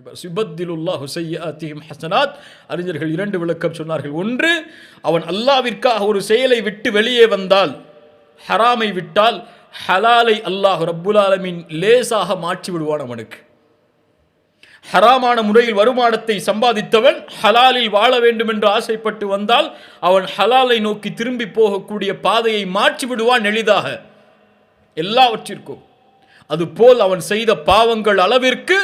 அக்பர் சுபத்திலுல்லாஹு செய்யாத்திஹிம் ஹசனாத். அறிஞர்கள் இரண்டு விளக்கம் சொன்னார்கள். ஒன்று அவன் அல்லாவிற்காக ஒரு செயலை விட்டு வெளியே வந்தால் ஹராமை விட்டால் ஹலாலை அல்லாஹ் ரப்புல் ஆலமீன் லேசாக மாற்றி விடுவான் அவனுக்கு. ஹராமான முறையில் வருமானத்தை சம்பாதித்தவன் ஹலாலில் வாழ வேண்டும் என்று ஆசைப்பட்டு வந்தால் அவன் ஹலாலை நோக்கி திரும்பி போகக்கூடிய பாதையை மாற்றி விடுவான் எளிதாக. எல்லாவற்றிற்கும். அதுபோல் அவன் செய்த பாவங்கள் அளவிற்கு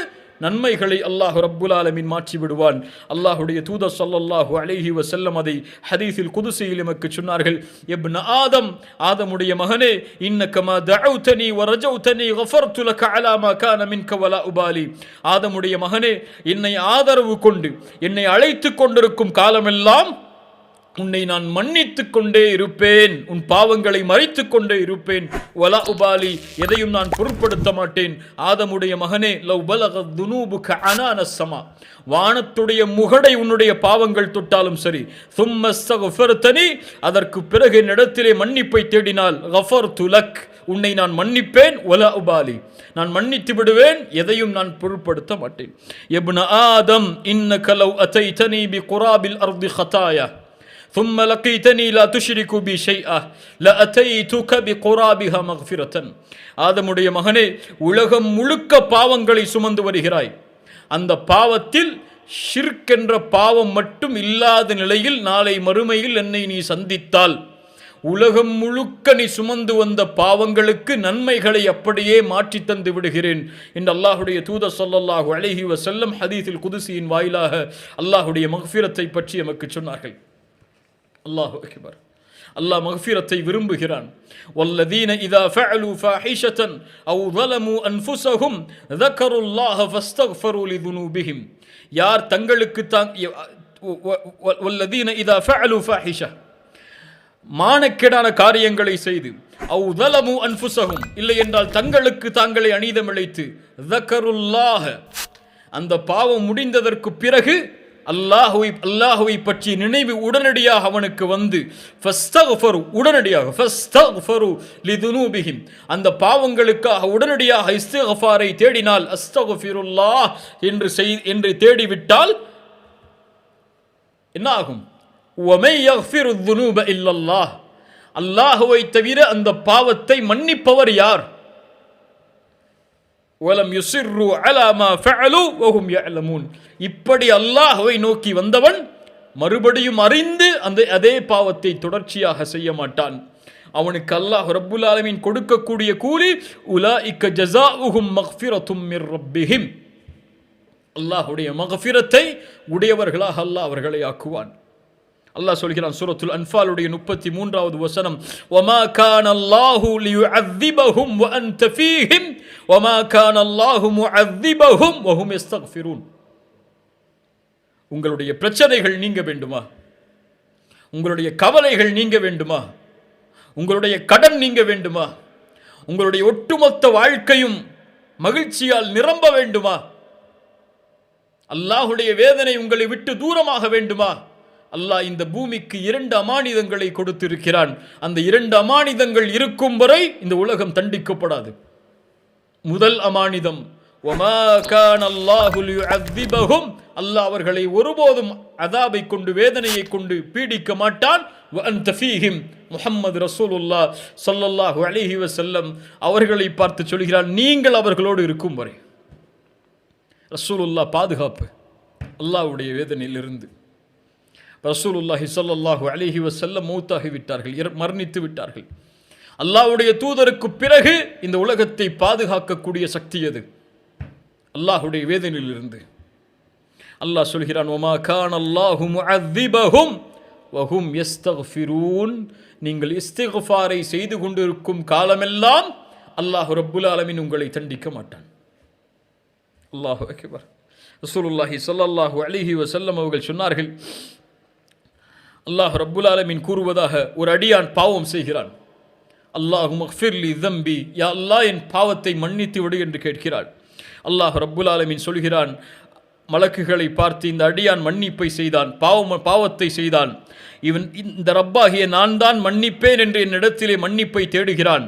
நன்மைகளை அல்லாஹ் ரப்புல் ஆலமின் மாற்றி விடுவான் அல்லாஹுடைய தூத சொல்லல்லாஹு அலைஹி வசல்லம் அதை ஹதீஸில் குதுசையில் எமக்கு சொன்னார்கள். எப்ன ஆதம் ஆதமுடைய மகனே இன்னக்கமா தஅவுதனி வ ரஜௌதனி கஃபர்து லக அலா மா கான மின்க வலா உபாலி. ஆதமுடைய மகனே என்னை ஆதரவு கொண்டு என்னை அழைத்து கொண்டிருக்கும் காலமெல்லாம் உன்னை நான் மன்னித்துக் கொண்டே இருப்பேன். உன் பாவங்களை மறைத்துக் கொண்டே இருப்பேன். வலா உபாலி எதையும் நான் பொருட்படுத்த மாட்டேன். ஆதமுடைய மகனே லவ் பலக துனூபுக அனானசமா வானத்துடைய முகடை உன்னுடைய பாவங்கள் தொட்டாலும் சரி. சும்மஸ்தனி அதற்கு பிறகு என்னிடத்திலே மன்னிப்பை தேடினால் கஃபர் துலக் உன்னை நான் மன்னிப்பேன் ஒலா உபாலி. நான் மன்னித்து விடுவேன் எதையும் நான் பொருட்படுத்த மாட்டேன். எப்ன ஆதம் இன்ன கலவ் அத்தைதனி பி குராபில் அர்தி ஹதாயா. ثم لقيتني لا تشرك بي شيئا لأتيتك بقرابها مغفرة ஆதமுடைய மகனே உலகம் முழுக்க பாவங்களை சுமந்து வருகிறாய் அந்த பாவத்தில் ஷிர்க் என்ற பாவம் மட்டும் இல்லாத நிலையில் நாளை மறுமையில் என்னை நீ சந்தித்தால் உலகம் முழுக்க நீ சுமந்து வந்த பாவங்களுக்கு நன்மைகளை அப்படியே மாற்றி தந்து விடுகிறேன் என்று அல்லாஹுடைய தூத சொல்லல்லாஹு அலைஹி வஸல்லம் ஹதீஸில் குதுசியின் வாயிலாக அல்லாஹுடைய மகஃபிரத்தை பற்றி எமக்கு சொன்னார்கள் அல்லாஹு அக்பர் அல்லாஹ் மகஃபிரத்தை விரும்புகிறான் والذين إذا فعلوا فاحشة أو ظلموا أنفسهم ذكروا الله فاستغفروا لذنوبهم யார் தங்களுக்கு தாங் والذين إذا فعلوا فاحشة மானக்கேடான காரியங்களை செய்து அவு தலமு அன்புசகும் இல்லை என்றால் தங்களுக்கு தாங்களே அநீதமிழைத்து தக்கருல்லாக அந்த பாவம் முடிந்ததற்கு பிறகு அல்லாஹுவை அல்லாஹுவை பற்றி நினைவு உடனடியாக அவனுக்கு வந்து உடனடியாக அந்த பாவங்களுக்காக உடனடியாக இஸ்தகஃபாரை தேடினால் அஸ்தஃபிருல்லாஹ் என்று செய் என்று தேடிவிட்டால் என்ன ஆகும் இல்லல்லாஹ். அல்லாஹுவை தவிர அந்த பாவத்தை மன்னிப்பவர் யார்? வலம் யுசிர்ரு அலாமா ஃபஅலு வஹும் யஅலமூன். இப்படி அல்லாஹ்வை நோக்கி வந்தவன் மறுபடியும் அறிந்து அந்த அதே பாவத்தை தொடர்ச்சியாக செய்ய மாட்டான். அவனுக்கு அல்லாஹ் ரப்புல் ஆலமீன் கொடுக்கக்கூடிய கூலி ஜஸா உஹும் மக்ஃபிரத்தும் மிர் ரப்பிஹிம். அல்லாஹுடைய மகஃபிரத்தை உடையவர்களாக அல்லாஹ் அவர்களை ஆக்குவான். அல்லாஹ் சொல்கிறான் சூரத்துல் அன்ஃபாலுடைய முப்பத்தி மூன்றாவது வசனம் ஒமா கான் அல்லாஹு லியுஅவ்விபஹும் வ அன்த ஃபீஹிம் ஒமா கான் அல்லாஹு முஅவ்விபஹும் வ ஹும் யஸ்தக்ஃபிரூன். உங்களுடைய பிரச்சனைகள் நீங்க வேண்டுமா? உங்களுடைய கவலைகள் நீங்க வேண்டுமா? உங்களுடைய கடன் நீங்க வேண்டுமா? உங்களுடைய ஒட்டுமொத்த வாழ்க்கையும் மகிழ்ச்சியால் நிரம்ப வேண்டுமா? அல்லாஹுடைய வேதனை உங்களை விட்டு தூரமாக வேண்டுமா? அல்லாஹ் இந்த பூமிக்கு இரண்டு அமானிதங்களை கொடுத்திருக்கிறான். அந்த இரண்டு அமானிதங்கள் இருக்கும் வரை இந்த உலகம் தண்டிக்கப்படாது. முதல் அமானிதம் அல்லாஹ் அவர்களை ஒருபோதும் அதாபை கொண்டு வேதனையை கொண்டு பீடிக்க மாட்டான். முஹம்மது ரசூலுல்லா சொல்லல்லாஹு அலிஹி வசல்லம் அவர்களை பார்த்து சொல்கிறான் நீங்கள் அவர்களோடு இருக்கும் வரை. ரசூலுல்லா பாதுகாப்பு அல்லாவுடைய வேதனையிலிருந்து. ரசூலுல்லாஹி சொல்லல்லாஹு அலிஹி வஸல்லம் மௌத்தாகி விட்டார்கள் மரணித்து விட்டார்கள் அல்லாஹுடைய தூதருக்கு பிறகு இந்த உலகத்தை பாதுகாக்கக்கூடிய சக்தி எது? அல்லாஹுடைய வேதனையிலிருந்து. அல்லாஹ் சொல்கிறான் ஒமா கான் அல்லாஹும் அதிபகும் வஹும் யஸ்தக்ஃபிரூன் நீங்கள் இஸ்திஃபாரை செய்து கொண்டிருக்கும் காலமெல்லாம் அல்லாஹ் ரப்புல் அலமின் உங்களை தண்டிக்க மாட்டான். அல்லாஹு அக்பர். ரசூலுல்லாஹி ஸல்லல்லாஹு அலிஹி வசல்லம் அவர்கள் சொன்னார்கள் அல்லாஹ் ரப்புல் ஆலமீன் கூறுவதாக ஒரு அடியான் பாவம் செய்கிறான். அல்லாஹு மஃபிர்லி தம்பி யா அல்லா என் பாவத்தை மன்னித்து விடு என்று கேட்கிறாள். அல்லாஹ் ரப்புல் ஆலமீன் சொல்கிறான் மலக்குகளை பார்த்து இந்த அடியான் மன்னிப்பை செய்தான் பாவம் பாவத்தை செய்தான். இவன் இந்த ரப்பாகிய நான் தான் மன்னிப்பேன் என்று என்னிடத்திலே மன்னிப்பை தேடுகிறான்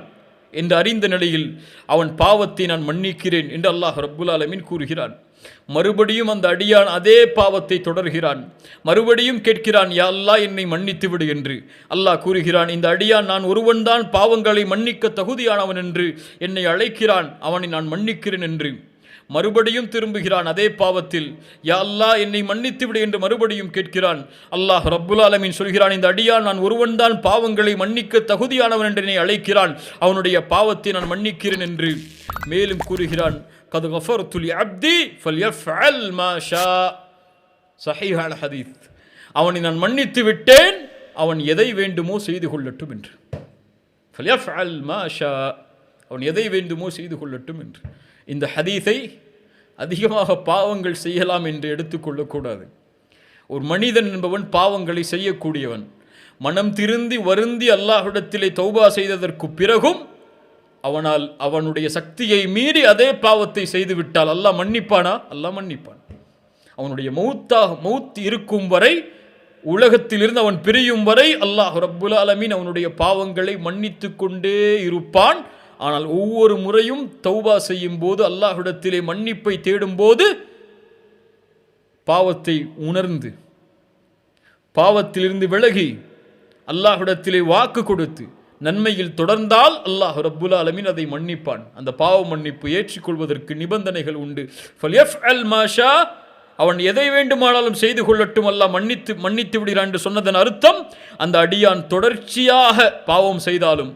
என்று அறிந்த நிலையில் அவன் பாவத்தை நான் மன்னிக்கிறேன் என்று அல்லாஹ் ரப்புல் கூறுகிறான். மறுபடியும் அந்த அடியான் அதே பாவத்தை தொடர்கிறான். மறுபடியும் கேட்கிறான் யா அல்லா என்னை மன்னித்து விடு என்று. அல்லாஹ் கூறுகிறான் இந்த அடியான் நான் ஒருவன்தான் பாவங்களை மன்னிக்க தகுதியானவன் என்று. என்னை அழைக்கிறான் அவனை நான் மன்னிக்கிறேன் என்று. மறுபடியும் திரும்புகிறான் அதே பாவத்தில் யா அல்லா என்னை மன்னித்து விடு என்று மறுபடியும் கேட்கிறான். அல்லாஹ் ரப்புல் அலமின் சொல்கிறான் இந்த அடியான் நான் ஒருவன்தான் பாவங்களை மன்னிக்க தகுதியானவன் என்று என்னை அழைக்கிறான். அவனுடைய பாவத்தை நான் மன்னிக்கிறேன் என்று. மேலும் கூறுகிறான் கது கஃபர்துலி அப்தி ஃபல்யஃப்அல் மா ஷா சஹீஹ் ஹதீத் அவனை நான் மன்னித்து விட்டேன். அவன் எதை வேண்டுமோ செய்து கொள்ளட்டும் என்று. ஃபல்யஃப்அல் மா ஷா அவன் எதை வேண்டுமோ செய்து கொள்ளட்டும் என்று. இந்த ஹதீஸை அதிகமாக பாவங்கள் செய்யலாம் என்று எடுத்துக்கொள்ளக்கூடாது ஒரு மனிதன் என்பவன் பாவங்களை செய்யக்கூடியவன். மனம் திருந்தி வருந்தி அல்லாஹ்விடத்திலே தௌபா செய்ததற்கு பிறகும் அவனால் அவனுடைய சக்தியை மீறி அதே பாவத்தை செய்துவிட்டால் அல்லாஹ் மன்னிப்பானா? அல்லாஹ் மன்னிப்பான். அவனுடைய மௌத்தாக மௌத் இருக்கும் வரை உலகத்திலிருந்து அவன் பிரியும் வரை அல்லாஹ் ரப்புல் அலமீன் அவனுடைய பாவங்களை மன்னித்து கொண்டே இருப்பான். ஆனால் ஒவ்வொரு முறையும் தௌபா செய்யும் போது அல்லாஹ்விடத்திலே மன்னிப்பை தேடும்போது பாவத்தை உணர்ந்து பாவத்திலிருந்து விலகி அல்லாஹ்விடத்திலே வாக்கு கொடுத்து நன்மையில் தொடர்ந்தால் அல்லாஹ் ரப்புல் அலமின் அதை மன்னிப்பான். அந்த பாவ மன்னிப்பு ஏற்றுக்கொள்வதற்கு நிபந்தனைகள் உண்டு. பல் எஃப் அல் மாஷா அவன் எதை வேண்டுமானாலும் செய்து கொள்ளட்டும் அல்லாஹ் மன்னித்து மன்னித்து விடுகிறான் என்று சொன்னதன் அர்த்தம் அந்த அடியான் தொடர்ச்சியாக பாவம் செய்தாலும்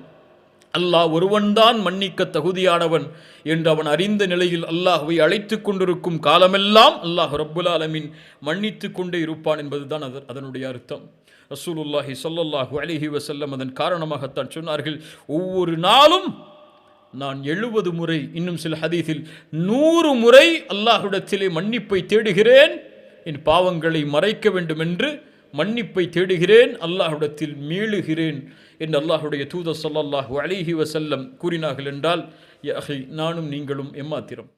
அல்லாஹ் ஒருவன்தான் மன்னிக்க தகுதியானவன் என்று அவன் அறிந்த நிலையில் அல்லாஹுவை அழைத்து கொண்டிருக்கும் காலமெல்லாம் அல்லாஹ் ரப்புல் அலமின் மன்னித்து கொண்டே இருப்பான் என்பதுதான் அதனுடைய அர்த்தம். ரசூலுல்லாஹி சொல்லல்லாஹு அலிஹி வசல்லம் அதன் காரணமாகத்தான் சொன்னார்கள் ஒவ்வொரு நாளும் நான் எழுபது முறை இன்னும் சில ஹதீஸில் நூறு முறை அல்லாஹுடத்திலே மன்னிப்பை தேடுகிறேன் என் பாவங்களை மறைக்க வேண்டும் என்று மன்னிப்பை தேடுகிறேன் அல்லாஹ்விடத்தில் மீளுகிறேன் என்று அல்லாஹுடைய தூத சொல்லல்லாஹு அலிஹி வசல்லம் கூறினார்கள் என்றால் நானும் நீங்களும் எம்மாத்திரம்.